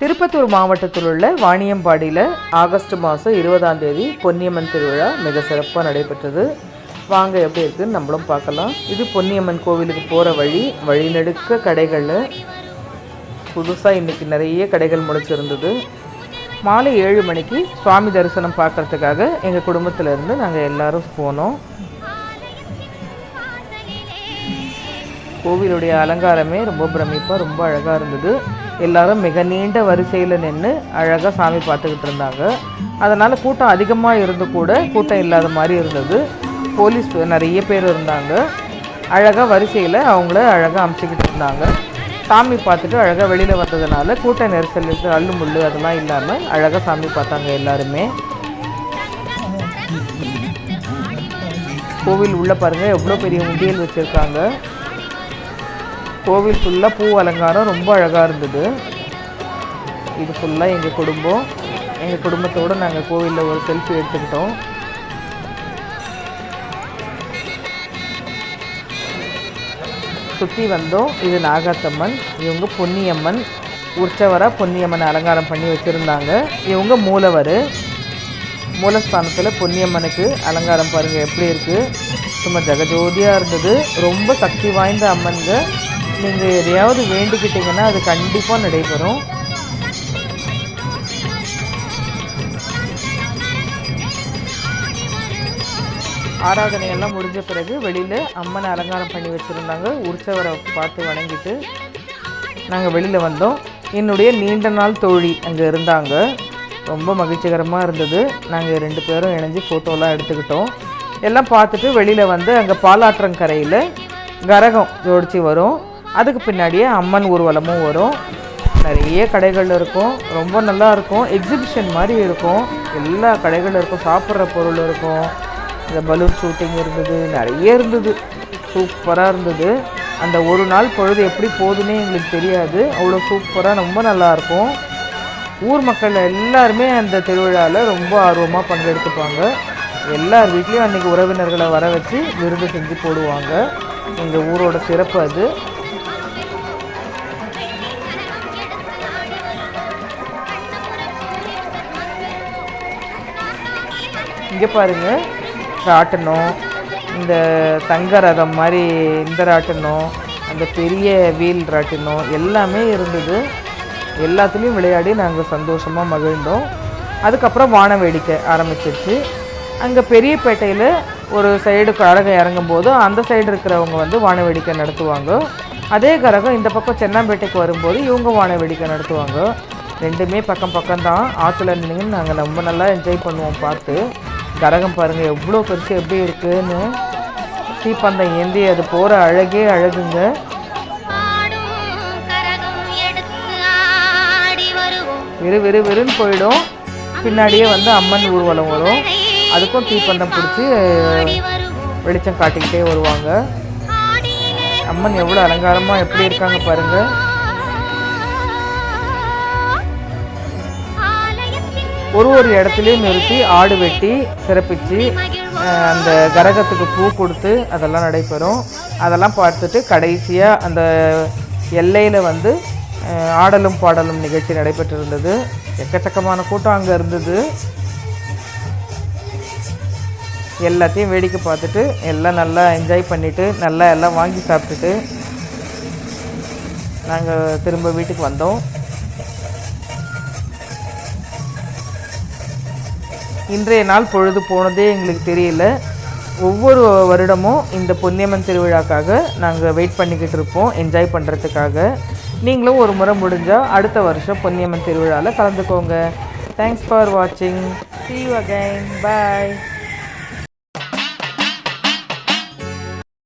திருப்பத்தூர் மாவட்டத்தில் உள்ள வாணியம்பாடியில் ஆகஸ்ட் மாதம் இருபதாம் தேதி பொன்னியம்மன் திருவிழா மிக சிறப்பாக நடைபெற்றது. வாங்க எப்படி இருக்குன்னு நம்மளும் பார்க்கலாம். இது பொன்னியம்மன் கோவிலுக்கு போகிற வழி வழிநடுக்க கடைகளில் புதுசாக இன்றைக்கி நிறைய கடைகள் முளைச்சிருந்தது. மாலை ஏழு மணிக்கு சுவாமி தரிசனம் பார்க்கறதுக்காக எங்கள் குடும்பத்திலேருந்து நாங்கள் எல்லோரும் போனோம். கோவிலுடைய அலங்காரமே ரொம்ப பிரமிப்பாக ரொம்ப அழகாக இருந்தது. எல்லாரும் மிக நீண்ட வரிசையில் நின்று அழகாக சாமி பார்த்துக்கிட்டு இருந்தாங்க. அதனால் கூட்டம் அதிகமாக இருந்து கூட கூட்டம் இல்லாத மாதிரி இருந்தது. போலீஸ் நிறைய பேர் இருந்தாங்க. அழகாக வரிசையில் அவங்கள அழகாக அமுச்சிக்கிட்டு இருந்தாங்க. சாமி பார்த்துட்டு அழகாக வெளியில் வந்ததுனால கூட்ட நெரிசல் அள்ளு முள்ளு அதெல்லாம் இல்லாமல் அழகாக சாமி பார்த்தாங்க எல்லாருமே. கோவில் உள்ள பாருங்க எவ்வளோ பெரிய முடியல் வச்சுருக்காங்க. கோவில் ஃபுல்லாக பூ அலங்காரம் ரொம்ப அழகாக இருந்தது. இது ஃபுல்லாக எங்கள் குடும்பம். எங்கள் குடும்பத்தோடு நாங்கள் கோவிலில் ஒரு செல்ஃபி எடுத்துக்கிட்டோம். சுற்றி வந்தோம். இது நாகாத்தம்மன் இவங்க பொன்னியம்மன் உற்சவராக பொன்னியம்மனை அலங்காரம் பண்ணி வச்சுருந்தாங்க. இவங்க மூலவர். மூலஸ்தானத்தில் பொன்னியம்மனுக்கு அலங்காரம் பாருங்கள் எப்படி இருக்குது சும்மா ஜெகஜோதியாக இருந்தது. ரொம்ப சக்தி வாய்ந்த அம்மன்கள். நீங்கள் எதையாவது வேண்டிக்கிட்டீங்கன்னா அது கண்டிப்பாக நடைபெறும். ஆராதனையெல்லாம் முடிஞ்ச பிறகு வெளியில் அம்மனை அலங்காரம் பண்ணி வச்சுருந்தாங்க. உற்சவரை பார்த்து வணங்கிட்டு நாங்கள் வெளியில் வந்தோம். என்னுடைய நீண்ட நாள் தோழி அங்கே இருந்தாங்க. ரொம்ப மகிழ்ச்சிகரமாக இருந்தது. நாங்கள் ரெண்டு பேரும் இணைஞ்சு ஃபோட்டோலாம் எடுத்துக்கிட்டோம். எல்லாம் பார்த்துட்டு வெளியில் வந்து அங்கே பாலாற்றங்கரையில் கரகம் ஜோடிச்சு வரும். அதுக்கு பின்னாடியே அம்மன் ஊர்வலமும் வரும். நிறைய கடைகள் இருக்கும். ரொம்ப நல்லா இருக்கும். எக்ஸிபிஷன் மாதிரி இருக்கும். எல்லா கடைகளும் இருக்கும். சாப்பிட்ற பொருள் இருக்கும். இந்த பலூன் ஷூட்டிங் இருந்தது. நிறைய இருந்தது. சூப்பராக இருந்தது. அந்த ஒரு நாள் பொழுது எப்படி போகுதுன்னே எங்களுக்கு தெரியாது. அவ்வளோ சூப்பராக ரொம்ப நல்லாயிருக்கும் ஊர் மக்கள் எல்லாருமே அந்த திருவிழாவில் ரொம்ப ஆர்வமாக பங்கெடுத்துப்பாங்க. எல்லார் வீட்லேயும் அன்றைக்கி உறவினர்களை வர வச்சு விருந்து செஞ்சு போடுவாங்க. எங்கள் ஊரோட சிறப்பு அது. இங்கே பாருங்கள் ராட்டனம் இந்த தங்க ரதம் மாதிரி இந்த ராட்டனம் அந்த பெரிய வீல் ராட்டனம் எல்லாமே இருந்தது. எல்லாத்துலேயும் விளையாடி நாங்கள் சந்தோஷமாக மகிழ்ந்தோம். அதுக்கப்புறம் வான வேடிக்கை ஆரம்பிச்சிருச்சு. அங்கே பெரியப்பேட்டையில் ஒரு சைடு கரகம் இறங்கும்போது அந்த சைடு இருக்கிறவங்க வந்து வான வேடிக்கை நடத்துவாங்க. அதே கரகம் இந்த பக்கம் சென்னாம்பேட்டைக்கு வரும்போது இவங்க வான வேடிக்கை நடத்துவாங்க. ரெண்டுமே பக்கம் பக்கம்தான். ஆற்றுல நின்று நாங்கள் ரொம்ப நல்லா என்ஜாய் பண்ணுவோம் பார்த்து. கரகம் பாருங்கள் எவ்வளோ பெருசு எப்படி இருக்குதுன்னு தீப்பந்தம் ஏந்தி அது போகிற அழகே அழகுங்க. ஆடும் வெறு வெறு வெறுன்னு போயிடும். பின்னாடியே வந்து அம்மன் ஊர்வலம் வரும். அதுக்கும் தீப்பந்தம் பிடிச்சி வெளிச்சம் காட்டிக்கிட்டே வருவாங்க. அம்மன் எவ்வளோ அலங்காரமாக எப்படி இருக்காங்க பாருங்கள் ஒரு ஒரு இடத்துலையும் நிறுத்தி ஆடு வெட்டி சிறப்பித்து அந்த கரகத்துக்கு பூ கொடுத்து அதெல்லாம் நடைபெறும். அதெல்லாம் பார்த்துட்டு கடைசியாக அந்த எல்லையில் வந்து ஆடலும் பாடலும் நிகழ்ச்சி நடைபெற்றிருந்தது. எக்கச்சக்கமான கூட்டம் அங்கே இருந்தது. எல்லாத்தையும் வேடிக்கை பார்த்துட்டு எல்லாம் நல்லா என்ஜாய் பண்ணிவிட்டு நல்லா எல்லாம் வாங்கி சாப்பிட்டுட்டு நாங்கள் திரும்ப வீட்டுக்கு வந்தோம். இன்றைய நாள் பொழுது போனதே எங்களுக்கு தெரியல. ஒவ்வொரு வருடமும் இந்த பொன்னியம்மன் திருவிழாக்காக நாங்கள் வெயிட் பண்ணிக்கிட்டு இருப்போம் என்ஜாய் பண்ணுறதுக்காக நீங்களும் ஒரு முறை முடிஞ்சால் அடுத்த வருஷம் பொன்னியம்மன் திருவிழாவில் கலந்துக்கோங்க. தேங்க்ஸ் ஃபார் வாட்சிங் சி யூ அகைன் பாய்